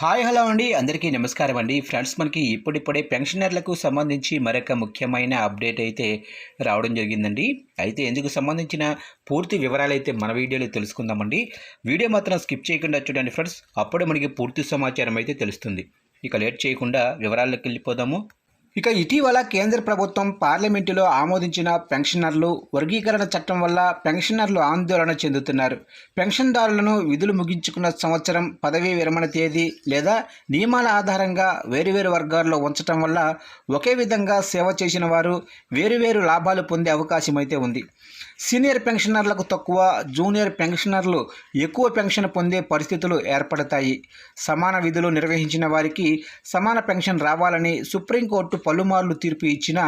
Hi hello అండి. అందరికీ నమస్కారం అండి. ఫ్రెండ్స్ మనకి ఇప్పుడిప్పుడే పెన్షనర్లకు సంబంధించి మరొక ముఖ్యమైన అప్డేట్ అయితే రావడం జరిగిందండి. అయితే ఎందుకు సంబంధించిన పూర్తి వివరాలు అయితే మన వీడియోలో తెలుసుకుందామండి. వీడియో మాత్రం స్కిప్ చేయకుండా చూడండి ఫ్రెండ్స్. అప్పుడే మనకి పూర్తి సమాచారం అయితే తెలుస్తుంది. ఇక లేట్ చేయకుండా వివరాల్లోకి వెళ్ళిపోదాము. ఇక ఇటీవల కేంద్ర ప్రభుత్వం పార్లమెంటులో ఆమోదించిన పెన్షనర్లు వర్గీకరణ చట్టం వల్ల పెన్షనర్లు ఆందోళన చెందుతున్నారు. పెన్షన్దారులను విధులు ముగించుకున్న సంవత్సరం పదవీ విరమణ తేదీ లేదా నియమాల ఆధారంగా వేరువేరు వర్గాల్లో ఉంచటం వల్ల ఒకే విధంగా సేవ చేసిన వారు వేరువేరు లాభాలు పొందే అవకాశం అయితే ఉంది. సీనియర్ పెన్షనర్లకు తక్కువ జూనియర్ పెన్షనర్లు ఎక్కువ పెన్షన్ పొందే పరిస్థితులు ఏర్పడతాయి. సమాన విధులు నిర్వహించిన వారికి సమాన పెన్షన్ రావాలని సుప్రీంకోర్టు పలుమార్లు తీర్పు ఇచ్చిన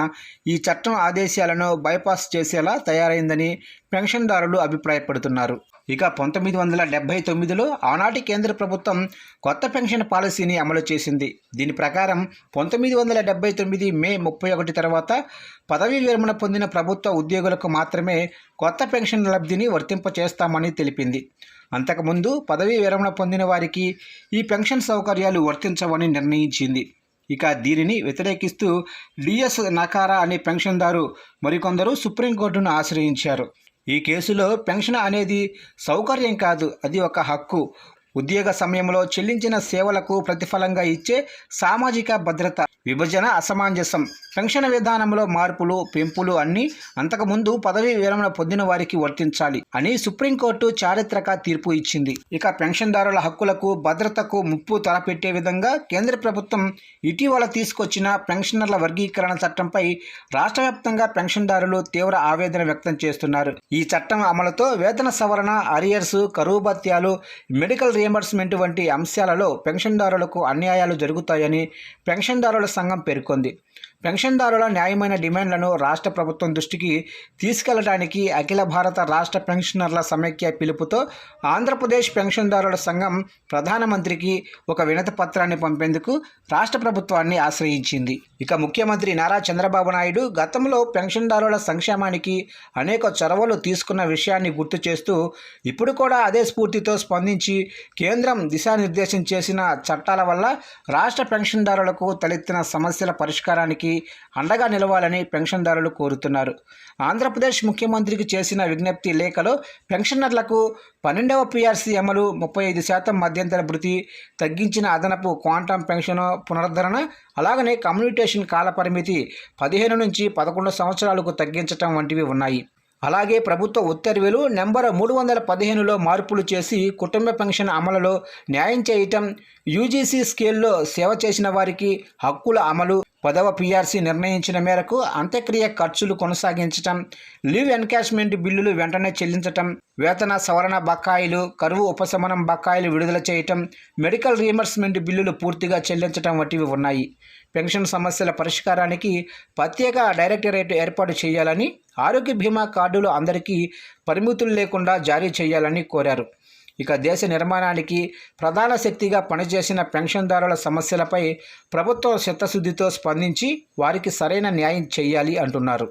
ఈ చట్టం ఆదేశాలను బైపాస్ చేసేలా తయారైందని పెన్షన్దారులు అభిప్రాయపడుతున్నారు. ఇక పంతొమ్మిది వందల డెబ్బై తొమ్మిదిలో ఆనాటి కేంద్ర ప్రభుత్వం కొత్త పెన్షన్ పాలసీని అమలు చేసింది. దీని ప్రకారం పంతొమ్మిది వందల డెబ్బై తొమ్మిది మే ముప్పై ఒకటి తర్వాత పదవీ విరమణ పొందిన ప్రభుత్వ ఉద్యోగులకు మాత్రమే కొత్త పెన్షన్ లబ్ధిని వర్తింపచేస్తామని తెలిపింది. అంతకుముందు పదవీ విరమణ పొందిన వారికి ఈ పెన్షన్ సౌకర్యాలు వర్తించవని నిర్ణయించింది. ఇక దీనిని వ్యతిరేకిస్తూ డిఎస్ నకారా అనే పెన్షన్దారు మరికొందరు సుప్రీంకోర్టును ఆశ్రయించారు. ఈ కేసులో పెన్షన్ అనేది సౌకర్యం కాదు అది ఒక హక్కు. ఉద్యోగ సమయంలో చెల్లించిన సేవలకు ప్రతిఫలంగా ఇచ్చే సామాజిక భద్రత. విభజన అసమంజసం. పెన్షన్ విధానంలో మార్పులు పెంపులు అన్నీ అంతకుముందు పదవీ విరమణ పొందిన వారికి వర్తించాలి అని సుప్రీంకోర్టు చారిత్రక తీర్పు ఇచ్చింది. ఇక పెన్షన్దారుల హక్కులకు భద్రతకు ముప్పు తలపెట్టే విధంగా కేంద్ర ప్రభుత్వం ఇటీవల తీసుకొచ్చిన పెన్షనర్ల వర్గీకరణ చట్టంపై రాష్ట్ర వ్యాప్తంగా పెన్షన్దారులు తీవ్ర ఆవేదన వ్యక్తం చేస్తున్నారు. ఈ చట్టం అమలుతో వేతన సవరణ అరియర్స్ కరువు భత్యాలు మెడికల్ రియంబర్స్మెంట్ వంటి అంశాలలో పెన్షన్దారులకు అన్యాయాలు జరుగుతాయని పెన్షన్దారుల సంఘం పేర్కొంది. పెన్షన్దారుల న్యాయమైన డిమాండ్లను రాష్ట్ర ప్రభుత్వం దృష్టికి తీసుకెళ్ళడానికి అఖిల భారత రాష్ట్ర పెన్షనర్ల సమైక్య పిలుపుతో ఆంధ్రప్రదేశ్ పెన్షన్దారుల సంఘం ప్రధానమంత్రికి ఒక వినతి పత్రాన్ని పంపేందుకు రాష్ట్ర ప్రభుత్వాన్ని ఆశ్రయించింది. ఇక ముఖ్యమంత్రి నారా చంద్రబాబు నాయుడు గతంలో పెన్షన్దారుల సంక్షేమానికి అనేక చొరవలు తీసుకున్న విషయాన్ని గుర్తు చేస్తూ ఇప్పుడు కూడా అదే స్ఫూర్తితో స్పందించి కేంద్రం దిశానిర్దేశం చేసిన చట్టాల వల్ల రాష్ట్ర పెన్షన్దారులకు తలెత్తిన సమస్యల పరిష్కారానికి అండగా నిలవాలని పెన్షన్దారులు కోరుతున్నారు. ఆంధ్రప్రదేశ్ ముఖ్యమంత్రికి చేసిన విజ్ఞప్తి లేఖలో పెన్షనర్లకు పన్నెండవ పిఆర్సీ అమలు ముప్పై ఐదు శాతం మధ్యంతర భృతి తగ్గించిన అదనపు క్వాంటమ్ పెన్షన్ పునరుద్ధరణ అలాగనే కమ్యూనిటేషన్ కాలపరిమితి పదిహేను నుంచి పదకొండు సంవత్సరాలకు తగ్గించటం వంటివి ఉన్నాయి. అలాగే ప్రభుత్వ ఉత్తర్వులు నెంబర్ మూడు వందల పదిహేనులో మార్పులు చేసి కుటుంబ పెన్షన్ అమలులో న్యాయం చేయటం యూజీసీ స్కేల్లో సేవ చేసిన వారికి హక్కుల అమలు పదవ పీఆర్సీ నిర్ణయించిన మేరకు అంత్యక్రియ ఖర్చులు కొనసాగించటం లీవ్ ఎన్కాష్మెంట్ బిల్లులు వెంటనే చెల్లించటం వేతన సవరణ బకాయిలు కరువు ఉపశమనం బకాయిలు విడుదల చేయటం మెడికల్ రీమర్స్మెంట్ బిల్లులు పూర్తిగా చెల్లించటం వంటివి ఉన్నాయి. పెన్షన్ సమస్యల పరిష్కారానికి ప్రత్యేక డైరెక్టరేట్ ఏర్పాటు చేయాలని ఆరోగ్య బీమా కార్డులు అందరికీ పరిమితులు లేకుండా జారీ చేయాలని కోరారు. ఇక దేశ నిర్మాణానికి ప్రధాన శక్తిగా పనిచేసిన పెన్షన్దారుల సమస్యలపై ప్రభుత్వం చిత్తశుద్ధితో స్పందించి వారికి సరైన న్యాయం చేయాలి అంటున్నారు.